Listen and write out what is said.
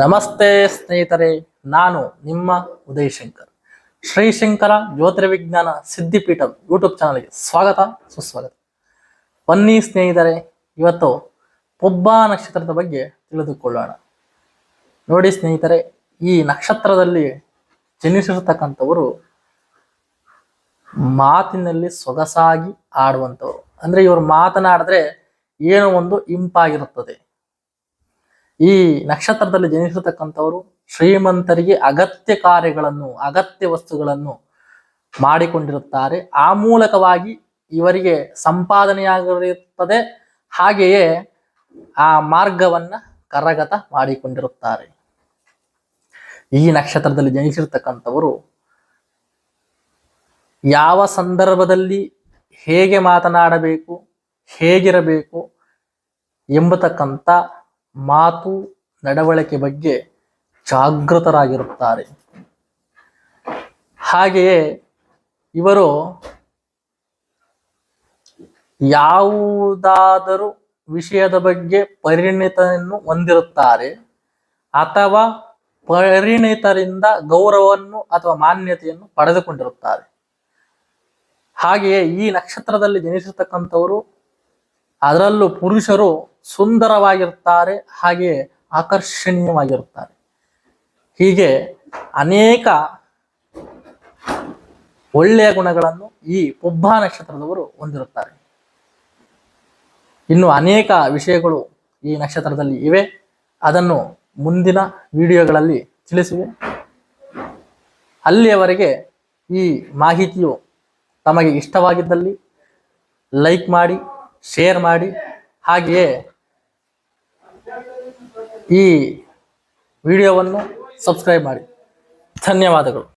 ನಮಸ್ತೆ ಸ್ನೇಹಿತರೆ, ನಾನು ನಿಮ್ಮ ಉದಯ್ ಶಂಕರ್. ಶ್ರೀಶಂಕರ ಜ್ಯೋತಿರ್ವಿಜ್ಞಾನ ಸಿದ್ಧಿಪೀಠ ಯೂಟ್ಯೂಬ್ ಚಾನಲ್ಗೆ ಸ್ವಾಗತ, ಸುಸ್ವಾಗತ. ಬನ್ನಿ ಸ್ನೇಹಿತರೆ, ಇವತ್ತು ಪೊಬ್ಬ ನಕ್ಷತ್ರದ ಬಗ್ಗೆ ತಿಳಿದುಕೊಳ್ಳೋಣ. ನೋಡಿ ಸ್ನೇಹಿತರೆ, ಈ ನಕ್ಷತ್ರದಲ್ಲಿ ಜನಿಸಿರ್ತಕ್ಕಂಥವರು ಮಾತಿನಲ್ಲಿ ಸೊಗಸಾಗಿ ಆಡುವಂಥವ್ರು. ಅಂದ್ರೆ ಇವರು ಮಾತನಾಡಿದ್ರೆ ಏನೋ ಒಂದು ಇಂಪಾಗಿರುತ್ತದೆ. ಈ ನಕ್ಷತ್ರದಲ್ಲಿ ಜನಿಸಿರ್ತಕ್ಕಂಥವರು ಶ್ರೀಮಂತರಿಗೆ ಅಗತ್ಯ ಕಾರ್ಯಗಳನ್ನು, ಅಗತ್ಯ ವಸ್ತುಗಳನ್ನು ಮಾಡಿಕೊಂಡಿರುತ್ತಾರೆ. ಆ ಮೂಲಕವಾಗಿ ಇವರಿಗೆ ಸಂಪಾದನೆಯಾಗಿರುತ್ತದೆ ಹಾಗೆಯೇ ಆ ಮಾರ್ಗವನ್ನ ಕರಗತ ಮಾಡಿಕೊಂಡಿರುತ್ತಾರೆ. ಈ ನಕ್ಷತ್ರದಲ್ಲಿ ಜನಿಸಿರ್ತಕ್ಕಂಥವರು ಯಾವ ಸಂದರ್ಭದಲ್ಲಿ ಹೇಗೆ ಮಾತನಾಡಬೇಕು, ಹೇಗಿರಬೇಕು ಎಂಬತಕ್ಕಂಥ ಮಾತು ನಡವಳಿಕೆ ಬಗ್ಗೆ ಜಾಗೃತರಾಗಿರುತ್ತಾರೆ. ಹಾಗೆಯೇ ಇವರು ಯಾವುದಾದರೂ ವಿಷಯದ ಬಗ್ಗೆ ಪರಿಣಿತನನ್ನು ಹೊಂದಿರುತ್ತಾರೆ ಅಥವಾ ಪರಿಣಿತರಿಂದ ಗೌರವವನ್ನು ಅಥವಾ ಮಾನ್ಯತೆಯನ್ನು ಪಡೆದುಕೊಂಡಿರುತ್ತಾರೆ. ಹಾಗೆಯೇ ಈ ನಕ್ಷತ್ರದಲ್ಲಿ ಜನಿಸಿರ್ತಕ್ಕಂಥವರು ಅದರಲ್ಲೂ ಪುರುಷರು ಸುಂದರವಾಗಿರುತ್ತಾರೆ, ಹಾಗೆ ಆಕರ್ಷಣೀಯವಾಗಿರುತ್ತಾರೆ. ಹೀಗೆ ಅನೇಕ ಒಳ್ಳೆಯ ಗುಣಗಳನ್ನು ಈ ಪುಬ್ಬ ನಕ್ಷತ್ರದವರು ಹೊಂದಿರುತ್ತಾರೆ. ಇನ್ನು ಅನೇಕ ವಿಷಯಗಳು ಈ ನಕ್ಷತ್ರದಲ್ಲಿ ಇವೆ. ಅದನ್ನು ಮುಂದಿನ ವಿಡಿಯೋಗಳಲ್ಲಿ ತಿಳಿಸಿವೆ. ಅಲ್ಲಿಯವರೆಗೆ ಈ ಮಾಹಿತಿಯು ತಮಗೆ ಇಷ್ಟವಾಗಿದ್ದಲ್ಲಿ ಲೈಕ್ ಮಾಡಿ, ಶೇರ್ ಮಾಡಿ, ಹಾಗೆಯೇ ಈ ವಿಡಿಯೋವನ್ನು ಸಬ್ಸ್ಕ್ರೈಬ್ ಮಾಡಿ. ಧನ್ಯವಾದಗಳು.